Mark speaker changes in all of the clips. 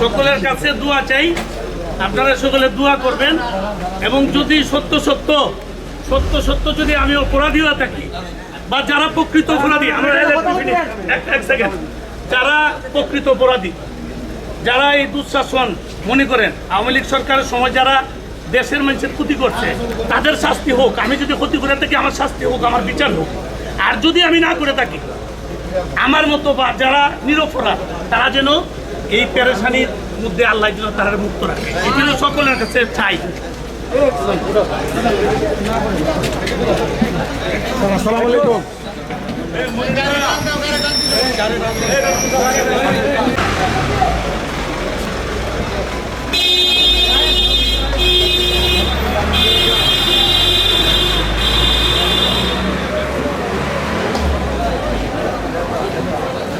Speaker 1: সকলের কাছে দোয়া চাই। আপনারা সকলে দোয়া করবেন এবং যদি সত্য সত্য সত্য সত্য যদি আমি অপরাধী হয়ে থাকি, বা যারা প্রকৃত অপরাধী, আমরা এক সেকেন্ড যারা প্রকৃত অপরাধী, যারা এই দুঃশাসন মনে করেন, আওয়ামী লীগ সরকারের সময় যারা দেশের মানুষের ক্ষতি করছে, তাদের শাস্তি হোক, আমি যদি ক্ষতি করে থাকি, আমার শাস্তি হোক, আমার বিচার হোক। আর যদি আমি না করে থাকি, আমার মতো বা যারা নিরপরাধ, তারা যেন এই পেরেশানির মধ্যে আল্লাহ যেন তারা মুক্ত রাখে। জন্য সকলের কাছে চাই।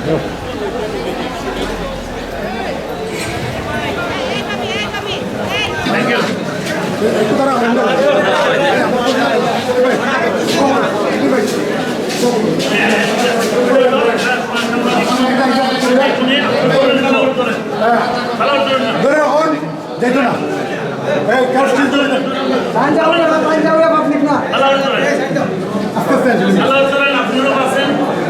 Speaker 1: থ্যাংক
Speaker 2: যেত না এই কাস্টিং ধরে না
Speaker 3: পাঞ্জাবে পাঞ্জাবে পাবলিক না
Speaker 2: আস্তে আস্তে আসুন।
Speaker 1: আপনারা আছেন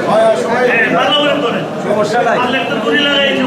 Speaker 2: হয়, সবাই
Speaker 1: ভালো করে
Speaker 3: সমস্যা নাই
Speaker 1: পারলে একটু দড়ি লাগাই
Speaker 3: না